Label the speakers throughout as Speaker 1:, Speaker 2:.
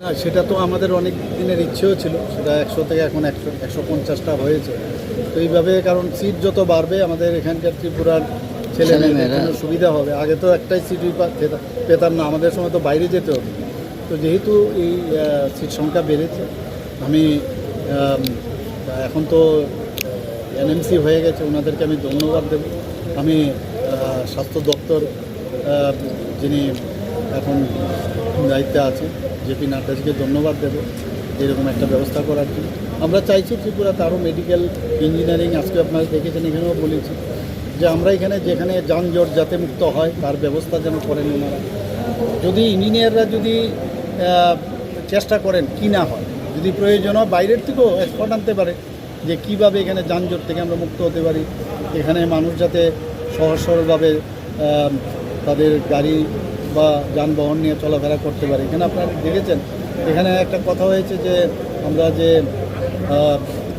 Speaker 1: না সেটা তো আমাদের অনেক দিনের ইচ্ছেও ছিল। সেটা একশো থেকে এখন একশো একশো পঞ্চাশটা হয়েছে। তো এইভাবে কারণ সিট যত বাড়বে আমাদের এখানকার ত্রিপুরার ছেলে মেয়েদের সুবিধা হবে। আগে তো একটাই সিটই পেতাম না। আমাদের সময় তো বাইরে যেতে হতো। তো যেহেতু এই সিট সংখ্যা বেড়েছে আমি এখন তো এনএমসি হয়ে গেছে। ওনাদেরকে আমি ধন্যবাদ দেব। আমি স্বাস্থ্য দপ্তর যিনি এখন দায়িত্বে আছে জেপি নাড্ডাজিকে ধন্যবাদ দেব। এরকম একটা ব্যবস্থা করার জন্য। আমরা চাইছি ত্রিপুরাতে আরও মেডিকেল ইঞ্জিনিয়ারিং আজকে আপনারা দেখেছেন, এখানেও বলেছি যে আমরা এখানে যেখানে যানজট যাতে মুক্ত হয়, তার ব্যবস্থা যেন করেন ওনারা। যদি ইঞ্জিনিয়াররা যদি চেষ্টা করেন কি না হয়, যদি প্রয়োজন হয় বাইরের থেকেও এক্সপার্ট আনতে পারে যে কীভাবে এখানে যানজট থেকে আমরা মুক্ত হতে পারি, এখানে মানুষ যাতে সহজ সরলভাবে তাদের গাড়ি বা যানবাহন নিয়ে চলাফেরা করতে পারে। এখানে আপনারা দেখেছেন? এখানে একটা কথা হয়েছে যে, আমরা যে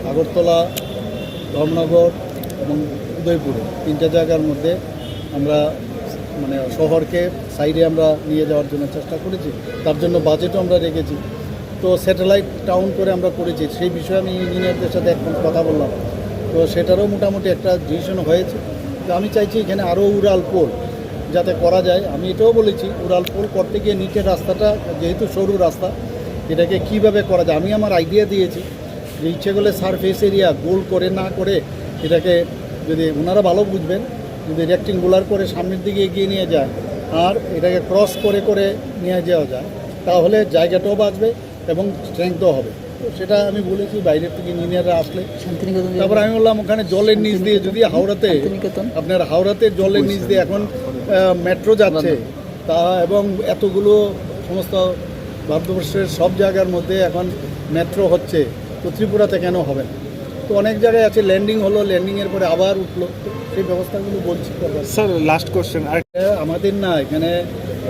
Speaker 1: আগরতলা, ধর্মনগর এবং উদয়পুরে তিনটা জায়গার মধ্যে আমরা মানে শহরকে সাইডে আমরা নিয়ে যাওয়ার জন্য চেষ্টা করেছি। তার জন্য বাজেটও আমরা রেখেছি। তো স্যাটেলাইট টাউন করে আমরা করেছি। সেই বিষয়ে আমি ইঞ্জিনিয়ারদের সাথে এখন কথা বললাম। তো সেটারও মোটামুটি একটা ডিসিশন হয়েছে। তো আমি চাইছি এখানে আরও উড়াল পোল যাতে করা যায় আমি এটাও বলেছি উড়াল পোল করতে গিয়ে নিচের রাস্তাটা যেহেতু সরু রাস্তা এটাকে কীভাবে করা যায়? আমি আমার আইডিয়া দিয়েছি যে ইচ্ছে করলে সারফেস এরিয়া গোল করে না করে এটাকে যদি ওনারা ভালো বুঝবেন যদি রেক্টিঙ্গুলার করে সামনের দিকে এগিয়ে নিয়ে যায় আর এটাকে ক্রস করে করে নিয়ে যাওয়া যায় তাহলে জায়গাটাও বাঁচবে এবং স্ট্রেংথও হবে। সেটা আমি বলেছি বাইরের থেকে ইঞ্জিনিয়াররা আসলে। তারপর আমি বললাম ওখানে জলের নিচ দিয়ে যদি হাওড়াতে আপনার হাওড়াতে জলের নিচ দিয়ে এখন মেট্রো যাচ্ছে তা এবং এতগুলো সমস্ত ভারতবর্ষের সব জায়গার মধ্যে এখন মেট্রো হচ্ছে তো ত্রিপুরাতে কেন হবে না? তো অনেক জায়গায় আছে ল্যান্ডিং হলো ল্যান্ডিংয়ের পরে আবার উঠল সেই ব্যবস্থাগুলো বলছি।
Speaker 2: স্যার লাস্ট কোশ্চেন আর
Speaker 1: আমাদের না এখানে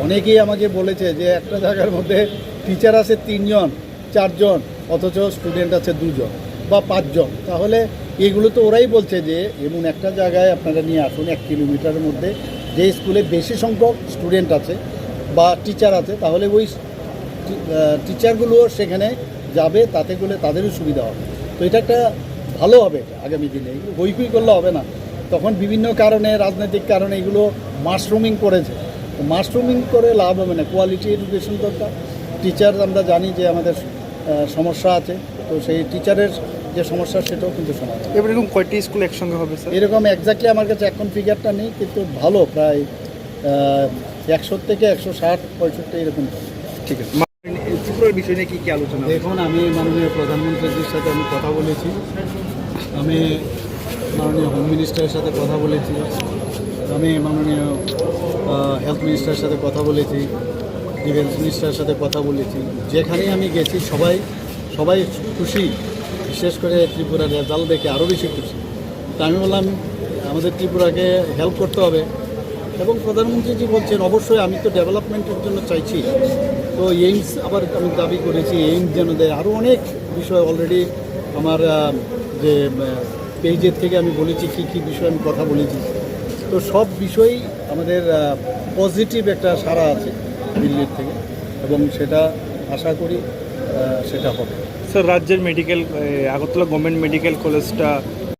Speaker 1: অনেকেই আমাকে বলেছে যে একটা জায়গার মধ্যে টিচার আছে তিনজন চারজন অথচ স্টুডেন্ট আছে দুজন বা পাঁচজন। তাহলে এগুলো তো ওরাই বলছে যে এমন একটা জায়গায় আপনারা নিয়ে আসুন এক কিলোমিটারের মধ্যে যে স্কুলে বেশি সংখ্যক স্টুডেন্ট আছে বা টিচার আছে, তাহলে ওই টিচারগুলো সেখানে যাবে, তাতে করে তাদেরও সুবিধা হবে। তো এটা একটা ভালো হবে আগামী দিনে। এগুলো হইকুই করলে হবে না। তখন বিভিন্ন কারণে, রাজনৈতিক কারণে এগুলো মাশরুমিং করেছে। তো মাশরুমিং করে লাভ হবে না। কোয়ালিটি এডুকেশন দরকার। টিচার আমরা জানি যে আমাদের সমস্যা আছে। তো সেই টিচারের যে সমস্যা সেটাও কিন্তু সমাধান
Speaker 2: এবার এরকম কয়টি স্কুল একসঙ্গে হবে স্যার?
Speaker 1: এরকম এক্স্যাক্টলি আমার কাছে এখন ফিগারটা নেই কিন্তু ভালো প্রায় একশো থেকে একশো ষাট পঁয়ষট্টি এরকম
Speaker 2: ঠিক আছে। ত্রিপুরার বিষয় নিয়ে কি কি আলোচনা?
Speaker 1: দেখুন আমি মাননীয় প্রধানমন্ত্রীজির সাথে আমি কথা বলেছি। আমি মাননীয় হোম মিনিস্টারের সাথে কথা বলেছি। আমি মাননীয় হেলথ মিনিস্টারের সাথে কথা বলেছি। ডিফেন্স মিনিস্টারের সাথে কথা বলেছি। যেখানেই আমি গেছি সবাই সবাই খুশি। বিশেষ করে ত্রিপুরার রেজাল্ট দেখে আরও বেশি খুশি। তা আমি বললাম, আমাদের ত্রিপুরাকে হেল্প করতে হবে। এবং প্রধানমন্ত্রীজি বলছেন, অবশ্যই আমি তো ডেভেলপমেন্টের জন্য চাইছি। তো এইমস আবার আমি দাবি করেছি, এইমস যেন দেয়। আরও অনেক বিষয় অলরেডি আমার যে পেজের থেকে আমি বলেছি, কী কী বিষয়ে আমি কথা বলেছি। তো সব বিষয়ই আমাদের পজিটিভ একটা সারা আছে দিল্লির থেকে এবং সেটা আশা করি সেটা হবে।
Speaker 2: রাজ্যের মেডিকেল আগরতলা গভর্নমেন্ট মেডিকেল কলেজটা